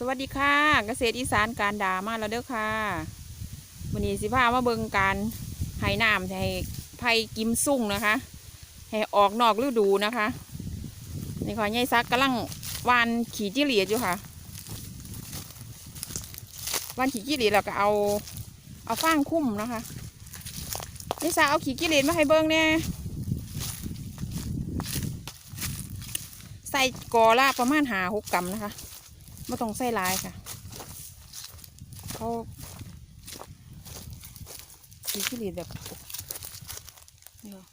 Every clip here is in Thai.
สวัสดีค่ะ เกษตรอีสานการดามาแล้วเด้อค่ะวันนี้สิพามาเบิงการให้น้ำให้ไผ่กิมซุ่งนะคะให้ออกนอกฤดูนะคะนี่ค่ะยายซักกำลังวานขี่จิ้เหลียดอยู่ค่ะวานขี่จิ้เหลียดแล้วก็เอาเอาฟางคุ้มนะคะยายซักเอาขี่จิ้เหลียดมาให้เบิงเนี่ยใส่กอละประมาณหาหกกรัมนะคะ ไม่ต้องใส่ลายค่ะเขาสีขี้เหร่แบบนี่ค่ะ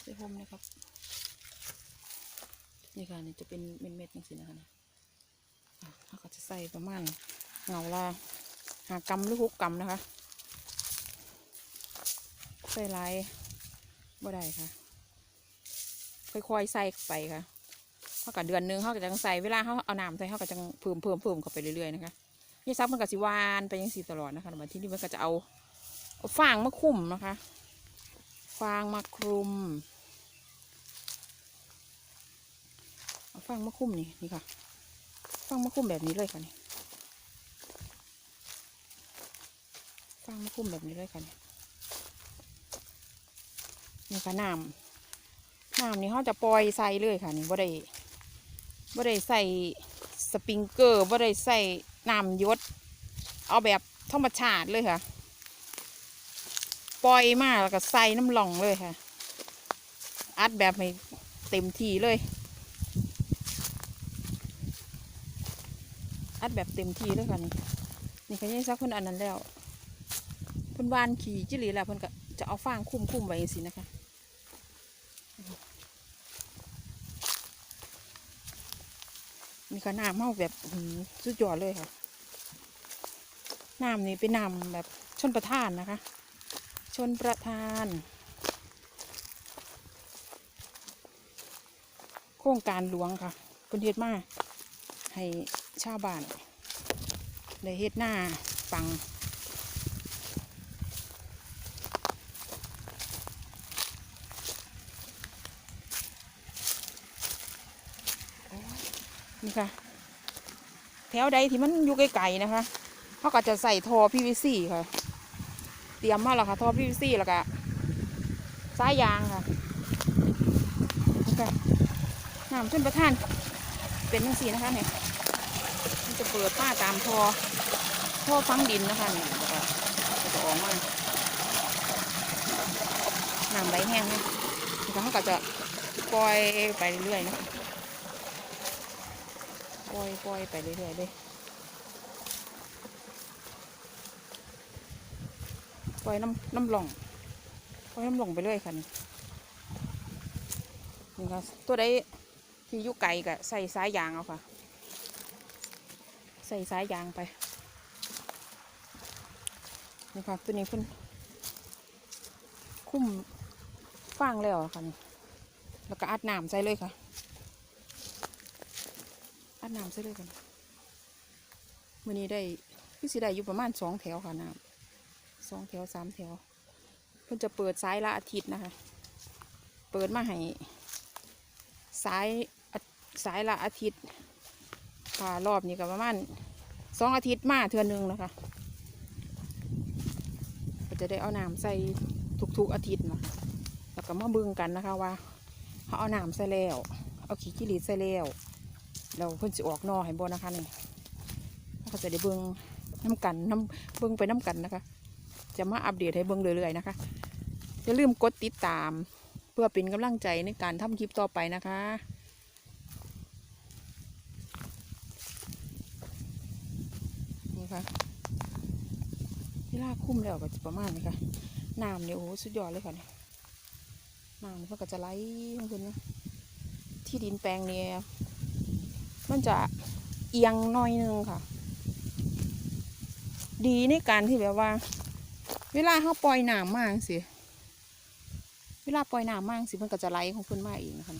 ใส่พรมนะครับนี่ค่ะนี่จะเป็นเม็ดๆอย่างสินะคะเนี่ยอะเขาก็จะใส่ประมาณเงาละหากำหรือหกกำนะคะ ใส่ลายบ่ได้ค่ะ ค่อยๆใส่ไปค่ะ เขากับเดือนหนึงเขาก็จะใส่เวลาเขาเอาน้ำใส่เขาก็จะเพิ่มเพิ่มเพิ่มเข้าไปเรื่อยๆนะคะนี่ซักมันก็สิวานไปยังสีตลอดนะคะแต่ที่นี่มันก็จะเอาเอาฟางมาคลุมนะคะฟางมาคลุมเอาฟางมาคลุมนี่นี่ค่ะฟางมาคลุมแบบนี้เลยค่ะนี่ฟางมาคลุมแบบนี้เลยค่ะนี่นี่ค่ะน้ำน้ำนี่เขาจะปล่อยใส่เลยค่ะนี่บ่าได้ บ่ได้ใส่สปริงเกอร์บ่ได้ใส่น้ำยศ เอาแบบธรรมชาติเลยค่ะ ปล่อยมาแล้วก็ใส่น้ำหล่องเลยค่ะ อัดแบบให้เต็มที่เลย อัดแบบเต็มที่เลยค่ะนี่นี่เขายังซักเพิ่นอันนั้นแล้วเพิ่นวานขี่จิหลีแล้วเพิ่นก็จะเอาฟางคุ้มคุ้มๆไว้สินะคะ มีค่ะน้ำเมาแบบสุดยอดเลยค่ะ น้ำนี่เป็นน้ำแบบชนประทานนะคะ ชนประทาน โครงการหลวงค่ะคุณเฮ็ดมาให้ชาวบ้านได้เฮ็ดหน้าฟัง นี่ค่ะ แถวใดที่มันอยู่ไกลๆนะคะเขาก็จะใส่ท่อ PVC ค่ะ เตรียมมาแล้วค่ะท่อ PVC แล้วก็สายยางค่ะนี่ค่ะน้ำขึ้นประทาน เป็นทั้งสี่นะคะเนี่ยมันจะเปิดป้าตามทอทอฟังดินนะคะเนี่ยก็จะออกมาน้ำไหลแห้งนี่ยนี่ค่ะเขาก็จะปล่อยไปเรื่อยๆนะ ปล่อยปล่อยไปเรื่อยๆเลยปล่อยน้ำน้ำหลงปล่อยน้ำหลงไปเรื่อยค่ะนี่นี่ค่ะตัวใดที่ยุไก่ก็ใส่สายยางเอาค่ะ ใส่สายยางไปนี่ค่ะตัวนี้เพิ่นคุ้มฟางแล้วค่ะนี่แล้วก็อัดน้ำใส่เลยค่ะ อัดน้ำใส่เลยกันมื่อนี้ได้พี่สิได้อยู่ประมาณสองแถวค่ะน้ำสองแถวสามแถวเพิ่นจะเปิดสายละอาทิตย์นะคะ เปิดมาให้สายอาสายละอาทิตย์ค่ะ รอบนี้ก็ประมาณสองอาทิตย์มาเทือนหนึ่งนะคะก็จะได้เอาน้ำใส่ทุกๆอาทิตย์นะแล้วก็มาบึงกันนะคะว่าเขาเอาน้ำใส่แล้ว เอาขี้กิริใส่แล้ว เราเพิ่นสิออกนอให้บ่นะคะนี่เราก็จะได้เบิ่งน้ำกันน้ำเบิ่งไปน้ำกันนะคะ จะมาอัปเดตให้เบิ่งเรื่อยๆนะคะอย่าลืมกดติดตาม เพื่อเป็นกำลังใจในการทำคลิปต่อไปนะคะนี่ค่ะเวลาคุ้มแล้วก็จะประมาณนี้ค่ะน้ำเนี่ยโอ้โหสุดยอดเลยค่ะนี่น้ำเพิ่นก็จะไหลของเพิ่นนะที่ดินแปลงเนี่ย มันจะเอียงน้อยนึงค่ะ ดีในการที่แบบว่า เวลาเขาปล่อยน้ำมาสิเวลาปล่อยน้ำมาสิมันก็จะไหลของเพิ่นมาเองนะคะ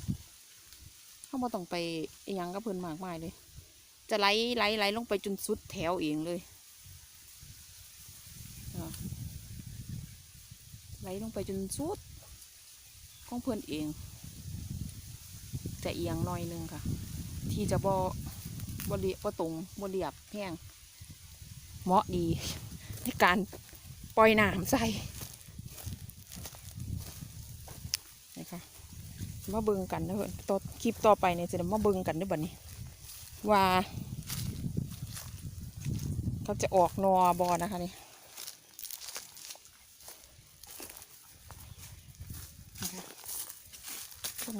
เขาบ่ต้องไปเอิหยังกับเพิ่นมากมายเลย จะไหลไหลไหลลงไปจนสุดแถวเองเลยไหลลงไปจนสุดของเพิ่อนเอง จะเอียงหน้อยนึงค่ะ ที่จะบ่บริบตรงบเรียบแห้งเหมาะดีในการปล่อยน้ำใส่นะคะมาเบิ่งกันนะเพื่อนต่อคลิปต่อไปเนี่ยจะมาเบิ่งกันด้วยบัดนี้ ว่าเขาจะออกนอบอนะคะนี่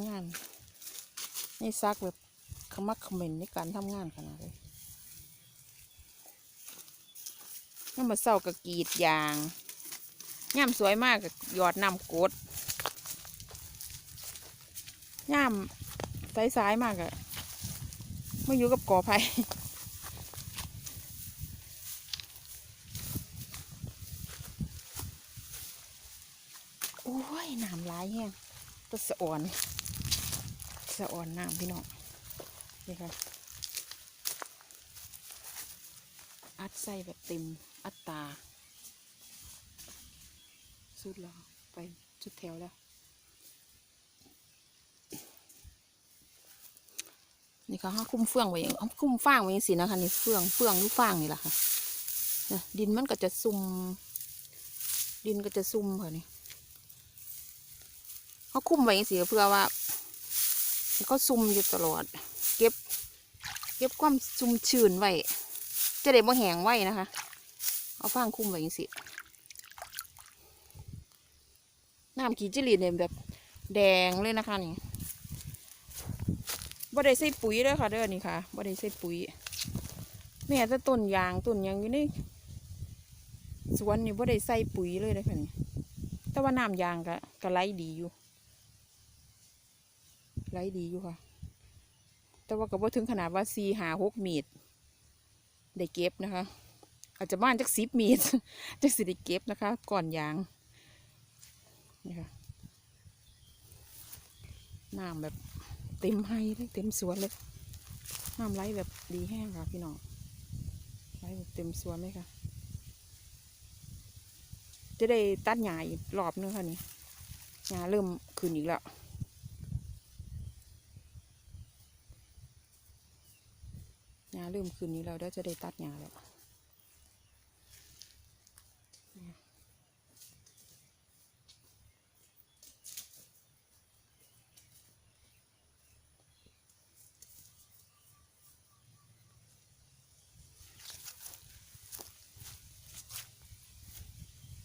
งานนี่ซักแบบ ขมักเขม้นในการทำงานขนาดเลยนี่มาเศร้ากับกรีดยางย่ามสวยมากกับหยอดน้ำกดย่ามสายๆมากอะไม่อยู่กับกอไผ่โอ้ยน้ำร้ายแห้งตะสะอ่อน สะอ่อนน้ำพี่น้อง นี่ค่ะ อัดใส่แบบเต็ม อัตราสุดแล้ว ไปสุดแถวแล้ว นี่ค่ะห้าคุ้มเฟืองไว้อย่างเอาคุ้มฟางไว้อย่างสินะคะนี่เฟืองเฟืองหรือฟางนี่แหละค่ะดินมันก็จะซุ่มดินก็จะซุ่มค่ะนี่เขาคุ้มไว้อย่างสิเพื่อว่ามันก็ซุ่มอยู่ตลอด เก็บความซุ่มชื้นไว้ จะได้บ่แห้งไว้นะคะ เอาฟางคุ้มไว้อย่างสิน้ำขีจิลีเนี่ยแบบแดงเลยนะคะนี่บ่ได้ใส่ปุ๋ยเด้อค่ะเด้อนี่ค่ะบ่ได้ใส่ปุ๋ย แม่แต่ต้นยางต้นยังอยู่ในสวนนี่บ่ได้ใส่ปุ๋ยเลยเด้อค่ะนี่แต่ว่าน้ำยางก็ก็ไหลดีอยู่ไหลดีอยู่ค่ะ แต่ว่าก็บ่ถึงขนาดว่าสี่หาหกเมตรได้เก็บนะคะ อาจจะบ้านจักสิบเมตรจักสิได้เก็บนะคะ ก่อนยางนี่ค่ะน้ำแบบเต็มให้เลยเต็มสวนเลยน้ำไหลแบบดีแห้งค่ะพี่น้องไหลแบบเต็มสวนเลยค่ะ จะได้ตัดหญ้าอีกรอบนึงค่ะนี่หญ้าเริ่มขึ้นอีกแล้ว หญ้าเริ่มขึ้นอีกแล้วเดี๋ยวจะได้ตัดหญ้าแล้ว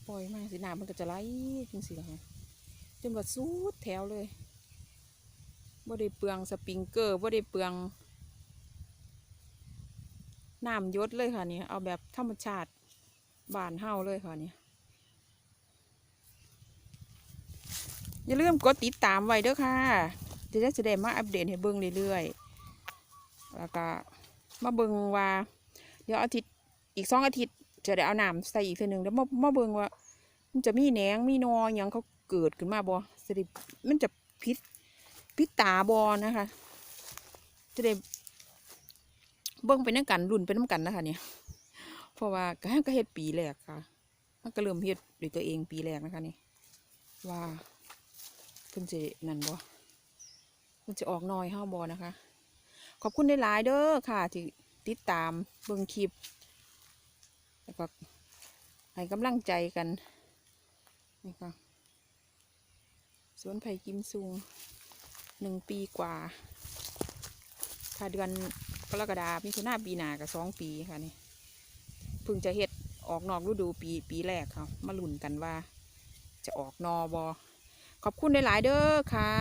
ปล่อยมาสิน้ำมันก็จะไหลจังสิละค่ะจนว่าสูดแถวเลยบ่ได้เปลืองสปริงเกอร์บ่ได้เปลือง น้ำยศเลยค่ะนี่เอาแบบธรรมชาติบานเฮาเลยค่ะนี่อย่าลืมกดติดตามไว้เด้อค่ะจะได้จะได้มาอัปเดตให้เบิ่งเรื่อยๆแล้วก็มาเบิ่งว่า เดี๋ยวอาทิตย์อีกสองอาทิตย์จะได้เอาน้ำใส่อีกเทีหนึ่งแล้วมามาเบิ่งว่า มันจะมีแหนงมีนอหยังเขาเกิดขึ้นมาบ่สิมันจะพิษพิษตาบอนะคะ จะได้ เบิ่งไปน้ำกันรุ่นไปน้ำกันนะคะเนี่ยเพราะว่าก็ก็เฮ็ดปีแรกค่ะมันก็เริ่มเฮ็ดด้วยตัวเองปีแรกนะคะนี่ว่าเพิ่นจะนั่นบ่เพิ่นจะออกน้อยเฮาบ่นะคะ ขอบคุณหลายเด้อค่ะ ที่ติดตามเบิ่งคลิปแล้วก็ให้กำลังใจกันนี่ค่ะสวนไผ่กิมซุงหนึ่งปีกว่าถ้าเดือน รกฎามิถุนาปีหนากับสองปีค่ะนี่เพิ่งจะเห็ดออกนอกฤดูปีปีแรกค่ะมาลุ้นกันว่า จะออกนอบอขอบคุณหลาย ๆ เด้อค่ะ